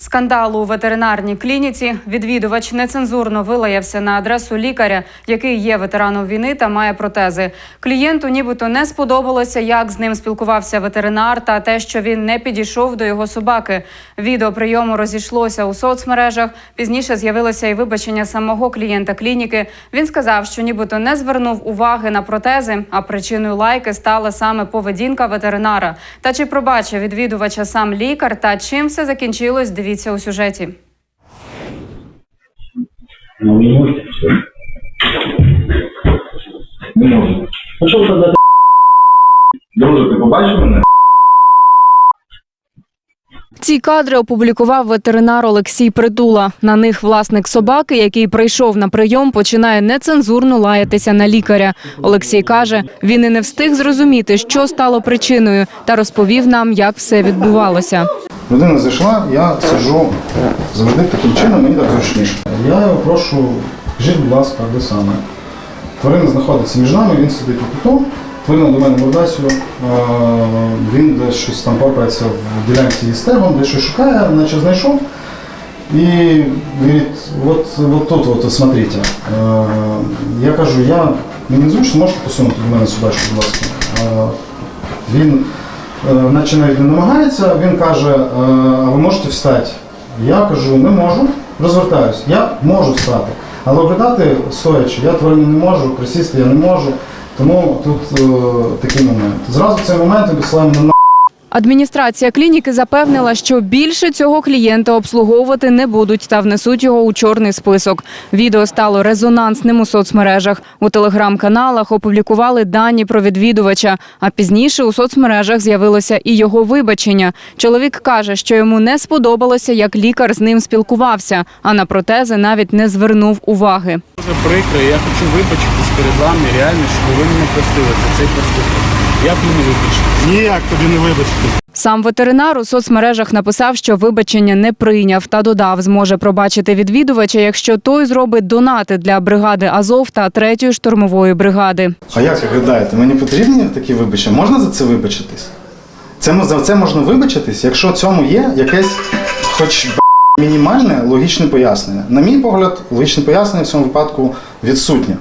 Скандал у ветеринарній клініці. Відвідувач нецензурно вилаявся на адресу лікаря, який є ветераном війни та має протези. Клієнту нібито не сподобалося, як з ним спілкувався ветеринар, та те, що він не підійшов до його собаки. Відео прийому розійшлося у соцмережах. Пізніше з'явилося і вибачення самого клієнта клініки. Він сказав, що нібито не звернув уваги на протези, а причиною лайки стала саме поведінка ветеринара. Та чи пробачив відвідувача сам лікар та чим все закінчилось? Дивіться у сюжеті. Ну, не можете. Не можна. Ну що ви тоді Друже, ти побачив мене? Ці кадри опублікував ветеринар Олексій Притула. На них власник собаки, який прийшов на прийом, починає нецензурно лаятися на лікаря. Олексій каже, він і не встиг зрозуміти, що стало причиною, та розповів нам, як все відбувалося. Людина зайшла, я сиджу завжди таким чином, мені так зручніше. Я його прошу, скажіть, будь ласка, де саме. Тварина знаходиться між нами, він сидить у куту, тварина до мене мордасю, він десь щось там порпається в ділянці її стегом, десь щось шукає, наче знайшов. І говорить, от, от тут, от, смотрите. Е, Я кажу, я мені зручно, можете посунути до мене собачку, будь ласка. Е, Він е, наче навіть не намагається, він каже, е, а ви можете встати? Я кажу, не можу, розвертаюсь. Я можу встати. Але обридати стоячи, я тварину не можу, присісти я не можу. Тому тут е, такий момент. Зразу цей момент обіслаємо на. Адміністрація клініки запевнила, що більше цього клієнта обслуговувати не будуть та внесуть його у чорний список. Відео стало резонансним у соцмережах. У телеграм-каналах опублікували дані про відвідувача. А пізніше у соцмережах з'явилося і його вибачення. Чоловік каже, що йому не сподобалося, як лікар з ним спілкувався, а на протези навіть не звернув уваги. Дуже прикро, я хочу вибачитись перед вами реально, що ви мене простили за цей проступок. Як мені вибачити? Ніяк тобі не вибачити. Сам ветеринар у соцмережах написав, що вибачення не прийняв та додав, зможе пробачити відвідувача, якщо той зробить донати для бригади Азов та третьої штурмової бригади. А як ви гадаєте, мені потрібні такі вибачення? Можна за це вибачитись? Це, за це можна вибачитись, якщо цьому є якесь хоч б**, мінімальне логічне пояснення. На мій погляд, логічне пояснення в цьому випадку відсутнє.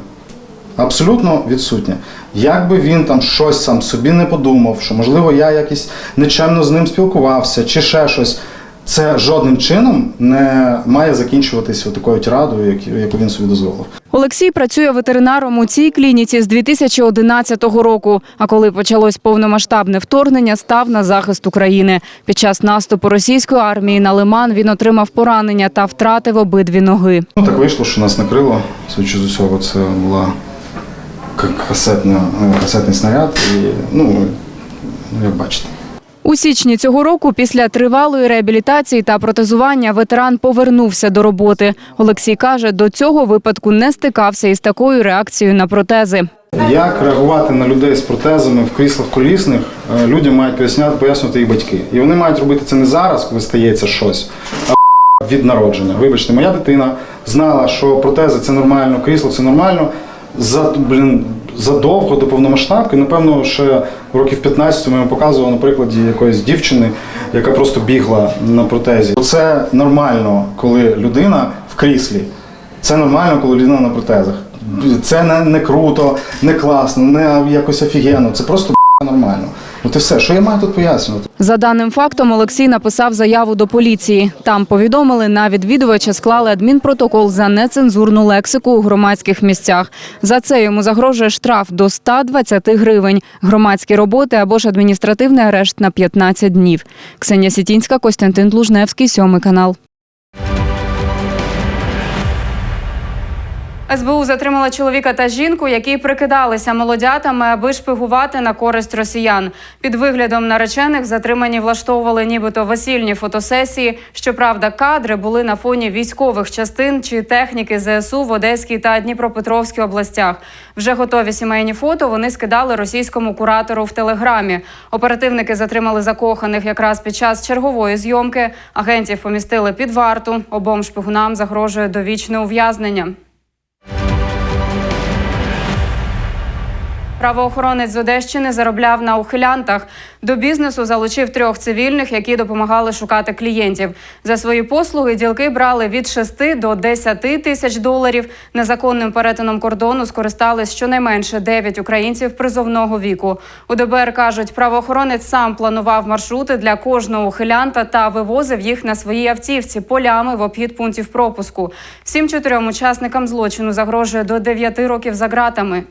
Абсолютно відсутнє. Якби він там щось сам собі не подумав, що можливо я якось нечемно з ним спілкувався чи ще щось. Це жодним чином не має закінчуватися такою тирадою, як- яку він собі дозволив. Олексій працює ветеринаром у цій клініці з 2011 року. А коли почалось повномасштабне вторгнення, став на захист України. Під час наступу російської армії на Лиман він отримав поранення та втратив обидві ноги. Ну так вийшло, що нас накрило. Судячи з усього, це була касетна, касетний снаряд. І, ну, як бачите. У січні цього року, після тривалої реабілітації та протезування, ветеран повернувся до роботи. Олексій каже, до цього випадку не стикався із такою реакцією на протези. Як реагувати на людей з протезами в кріслах колісних, е, людям мають поясняти, пояснювати їх батьки. І вони мають робити це не зараз, коли стається щось, а від народження. Вибачте, моя дитина знала, що протези це нормально, крісло це нормально. За, блін, задовго до повномасштабки, напевно, ще років 15 ми показували на прикладі якоїсь дівчини, яка просто бігла на протезі. Це нормально, коли людина в кріслі. Це нормально, коли людина на протезах. Це не, не круто, не класно, не якось офігенно. Це просто нормально. От і все, що я маю тут пояснювати? За даним фактом, Олексій написав заяву до поліції. Там повідомили, на відвідувача склали адмінпротокол за нецензурну лексику у громадських місцях. За це йому загрожує штраф до 120 гривень, громадські роботи або ж адміністративний арешт на 15 днів. Ксенія Сітінська, Костянтин Тлужневський, сьомий канал. СБУ затримала чоловіка та жінку, які прикидалися молодятами, аби шпигувати на користь росіян. Під виглядом наречених затримані влаштовували нібито весільні фотосесії. Щоправда, кадри були на фоні військових частин чи техніки ЗСУ в Одеській та Дніпропетровській областях. Вже готові сімейні фото вони скидали російському куратору в телеграмі. Оперативники затримали закоханих якраз під час чергової зйомки. Агентів помістили під варту. Обом шпигунам загрожує довічне ув'язнення. Правоохоронець з Одещини заробляв на ухилянтах. До бізнесу залучив трьох цивільних, які допомагали шукати клієнтів. За свої послуги ділки брали від 6 до 10 тисяч доларів. Незаконним перетином кордону скористались щонайменше 9 українців призовного віку. У ДБР кажуть, правоохоронець сам планував маршрути для кожного ухилянта та вивозив їх на своїй автівці полями в обхід пунктів пропуску. Всім чотирьом учасникам злочину загрожує до 9 років за ґратами.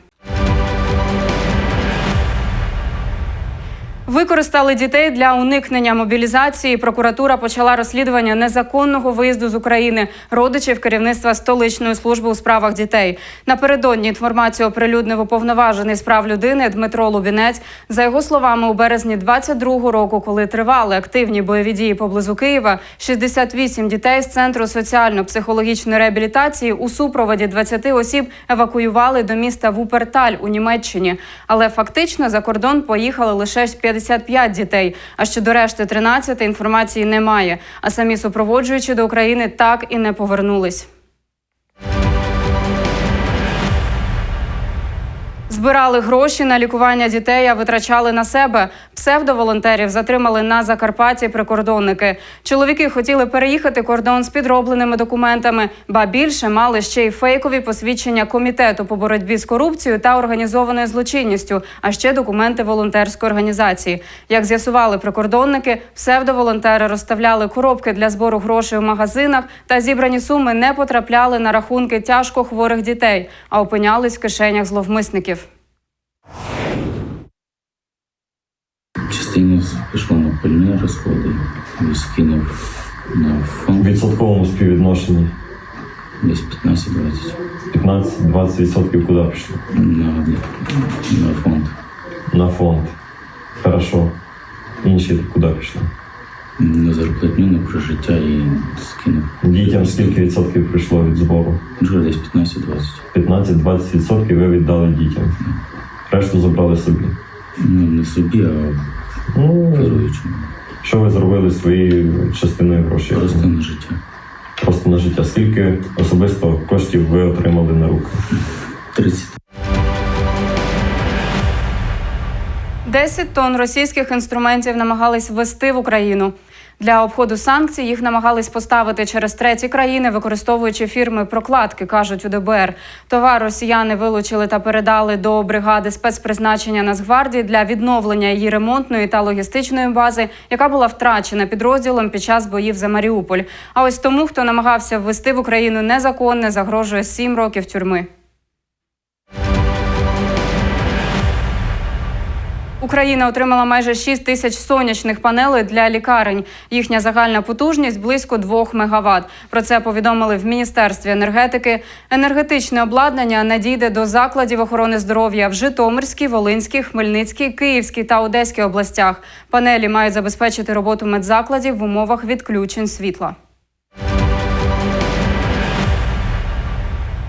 Використали дітей для уникнення мобілізації. Прокуратура почала розслідування незаконного виїзду з України родичів керівництва столичної служби у справах дітей. Напередодні інформацію оприлюднив уповноважений з прав людини Дмитро Лубінець. За його словами, у березні 22-го року, коли тривали активні бойові дії поблизу Києва, 68 дітей з центру соціально-психологічної реабілітації у супроводі 20 осіб евакуювали до міста Вуперталь у Німеччині. Але фактично за кордон поїхали лише 55 дітей. А щодо решти 13 інформації немає. А самі супроводжуючі до України так і не повернулись. Збирали гроші на лікування дітей, а витрачали на себе. Псевдоволонтерів затримали на Закарпатті прикордонники. Чоловіки хотіли переїхати кордон з підробленими документами, ба більше мали ще й фейкові посвідчення комітету по боротьбі з корупцією та організованою злочинністю, а ще документи волонтерської організації. Як з'ясували прикордонники, псевдоволонтери розставляли коробки для збору грошей у магазинах, та зібрані суми не потрапляли на рахунки тяжко хворих дітей, а опинялись в кишенях зловмисників. Частина пішло на пальні розходи, і скинув на В фонд відсотковому співвідношенні десь 15-20 15-20% куди пішло? на, на фонд. На фонд. Хорошо. Інші куди пішли? На зарплатню, на прожиття і скинув. Дітям скільки відсотків прийшло від збору? Вже десь 15-20. 15-20 відсотків ви віддали дітям. Решту забрали собі. Ну, не собі, а Ну, керуючи. що ви зробили своєю частиною грошей? Просто на життя. Просто на життя. Скільки особисто коштів ви отримали на руки? 30 10 тонн російських інструментів намагались ввести в Україну. Для обходу санкцій їх намагались поставити через треті країни, використовуючи фірми прокладки, кажуть у ДБР. Товар росіяни вилучили та передали до бригади спецпризначення Нацгвардії для відновлення її ремонтної та логістичної бази, яка була втрачена підрозділом під час боїв за Маріуполь. А ось тому, хто намагався ввести в Україну незаконне, загрожує 7 років тюрми. Україна отримала майже 6 тисяч сонячних панелей для лікарень. Їхня загальна потужність близько 2 мегаватт. Про це повідомили в міністерстві енергетики. Енергетичне обладнання надійде до закладів охорони здоров'я в Житомирській, Волинській, Хмельницькій, Київській та Одеській областях. Панелі мають забезпечити роботу медзакладів в умовах відключень світла.